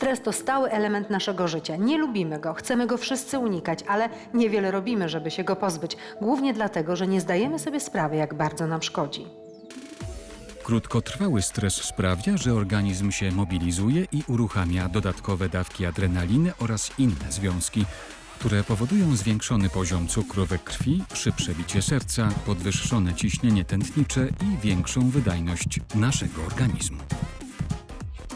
Stres to stały element naszego życia. Nie lubimy go, chcemy go wszyscy unikać, ale niewiele robimy, żeby się go pozbyć. Głównie dlatego, że nie zdajemy sobie sprawy, jak bardzo nam szkodzi. Krótkotrwały stres sprawia, że organizm się mobilizuje i uruchamia dodatkowe dawki adrenaliny oraz inne związki, które powodują zwiększony poziom cukru we krwi, szybsze bicie serca, podwyższone ciśnienie tętnicze i większą wydajność naszego organizmu.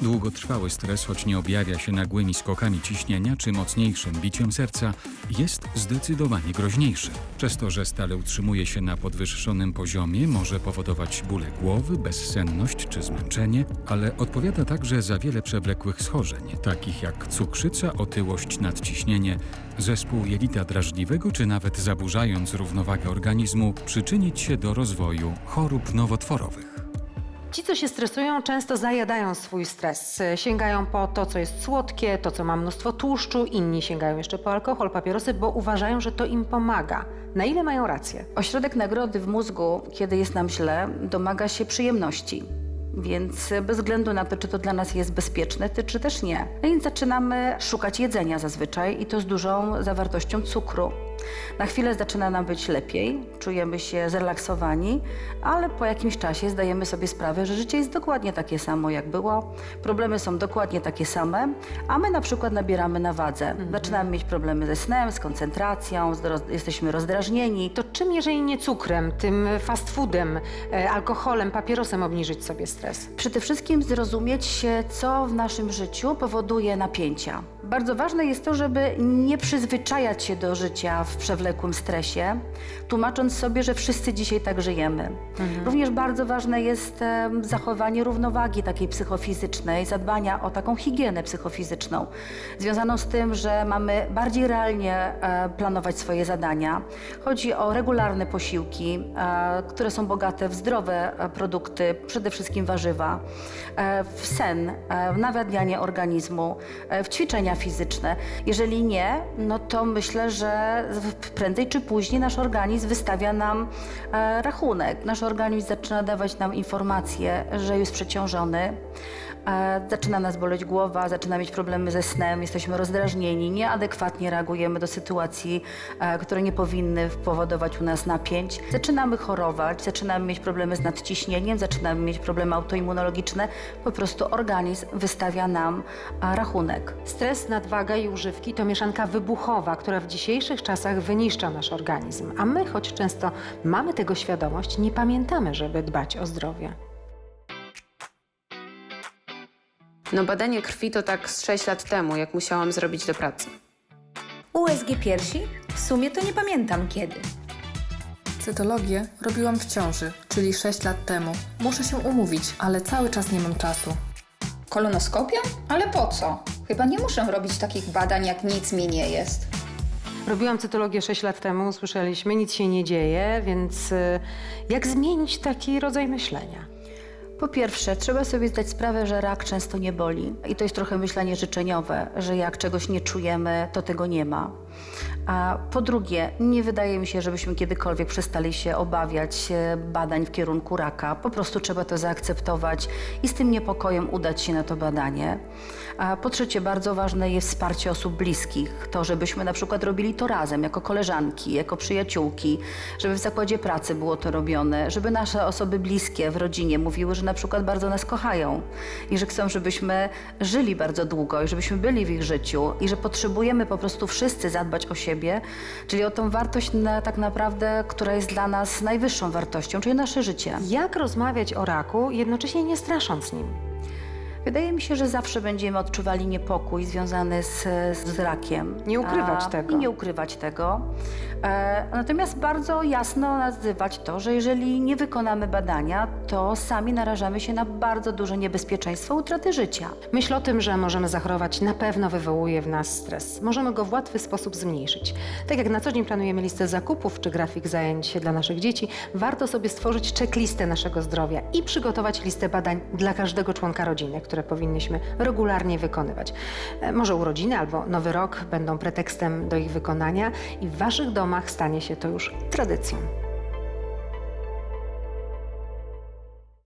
Długotrwały stres, choć nie objawia się nagłymi skokami ciśnienia czy mocniejszym biciem serca, jest zdecydowanie groźniejszy. Przez to, że stale utrzymuje się na podwyższonym poziomie, może powodować bóle głowy, bezsenność czy zmęczenie, ale odpowiada także za wiele przewlekłych schorzeń, takich jak cukrzyca, otyłość, nadciśnienie, zespół jelita drażliwego czy nawet zaburzając równowagę organizmu, przyczynić się do rozwoju chorób nowotworowych. Ci, co się stresują, często zajadają swój stres. Sięgają po to, co jest słodkie, to, co ma mnóstwo tłuszczu, inni sięgają jeszcze po alkohol, papierosy, bo uważają, że to im pomaga. Na ile mają rację? Ośrodek nagrody w mózgu, kiedy jest nam źle, domaga się przyjemności. Więc bez względu na to, czy to dla nas jest bezpieczne, czy też nie. Więc zaczynamy szukać jedzenia zazwyczaj i to z dużą zawartością cukru. Na chwilę zaczyna nam być lepiej, czujemy się zrelaksowani, ale po jakimś czasie zdajemy sobie sprawę, że życie jest dokładnie takie samo, jak było. Problemy są dokładnie takie same, a my na przykład nabieramy na wadze. Zaczynamy mieć problemy ze snem, z koncentracją, z roz- jesteśmy rozdrażnieni. To czym, jeżeli nie cukrem, tym fast foodem, e, alkoholem, papierosem obniżyć sobie stres? Przede wszystkim zrozumieć, e, co w naszym życiu powoduje napięcia. Bardzo ważne jest to, żeby nie przyzwyczajać się do życia w przewlekłym stresie, tłumacząc sobie, że wszyscy dzisiaj tak żyjemy. Również bardzo ważne jest e, zachowanie równowagi takiej psychofizycznej, zadbania o taką higienę psychofizyczną, związaną z tym, że mamy bardziej realnie e, planować swoje zadania. Chodzi o regularne posiłki, e, które są bogate w zdrowe e, produkty, przede wszystkim warzywa, e, w sen, e, w nawadnianie organizmu, e, w ćwiczenia fizyczne. Jeżeli nie, no to myślę, że w- prędzej czy później nasz organizm wystawia nam e, rachunek. Nasz organizm zaczyna dawać nam informacje, że jest przeciążony. E, Zaczyna nas boleć głowa, zaczyna mieć problemy ze snem, jesteśmy rozdrażnieni, nieadekwatnie reagujemy do sytuacji, e, które nie powinny powodować u nas napięć. Zaczynamy chorować, zaczynamy mieć problemy z nadciśnieniem, zaczynamy mieć problemy autoimmunologiczne. Po prostu organizm wystawia nam e, rachunek. Stres, nadwaga i używki to mieszanka wybuchowa, która w dzisiejszych czasach wyniszcza nasz organizm. A my, choć często mamy tego świadomość, nie pamiętamy, żeby dbać o zdrowie. No badanie krwi to tak z 6 lat temu, jak musiałam zrobić do pracy. USG piersi? W sumie to nie pamiętam kiedy. Cytologię robiłam w ciąży, czyli 6 lat temu. Muszę się umówić, ale cały czas nie mam czasu. Kolonoskopia? Ale po co? Chyba nie muszę robić takich badań, jak nic mi nie jest. Robiłam cytologię 6 lat temu, słyszeliśmy, nic się nie dzieje, więc y, jak zmienić taki rodzaj myślenia? Po pierwsze, trzeba sobie zdać sprawę, że rak często nie boli. I to jest trochę myślenie życzeniowe, że jak czegoś nie czujemy, to tego nie ma. A po drugie, nie wydaje mi się, żebyśmy kiedykolwiek przestali się obawiać e, badań w kierunku raka. Po prostu trzeba to zaakceptować i z tym niepokojem udać się na to badanie. A po trzecie, bardzo ważne jest wsparcie osób bliskich. To, żebyśmy na przykład robili to razem, jako koleżanki, jako przyjaciółki, żeby w zakładzie pracy było to robione, żeby nasze osoby bliskie w rodzinie mówiły, że na przykład bardzo nas kochają i że chcą, żebyśmy żyli bardzo długo i żebyśmy byli w ich życiu i że potrzebujemy po prostu wszyscy zadbać o siebie, czyli o tą wartość na, tak naprawdę, która jest dla nas najwyższą wartością, czyli nasze życie. Jak rozmawiać o raku, jednocześnie nie strasząc nim? Wydaje mi się, że zawsze będziemy odczuwali niepokój związany z, z rakiem. Nie ukrywać A, tego. I nie ukrywać tego. E, natomiast bardzo jasno nazywać to, że jeżeli nie wykonamy badania, to sami narażamy się na bardzo duże niebezpieczeństwo utraty życia. Myśl o tym, że możemy zachorować, na pewno wywołuje w nas stres. Możemy go w łatwy sposób zmniejszyć. Tak jak na co dzień planujemy listę zakupów czy grafik zajęć dla naszych dzieci, warto sobie stworzyć checklistę naszego zdrowia i przygotować listę badań dla każdego członka rodziny, które powinniśmy regularnie wykonywać. E, Może urodziny albo nowy rok będą pretekstem do ich wykonania i w waszych domach stanie się to już tradycją.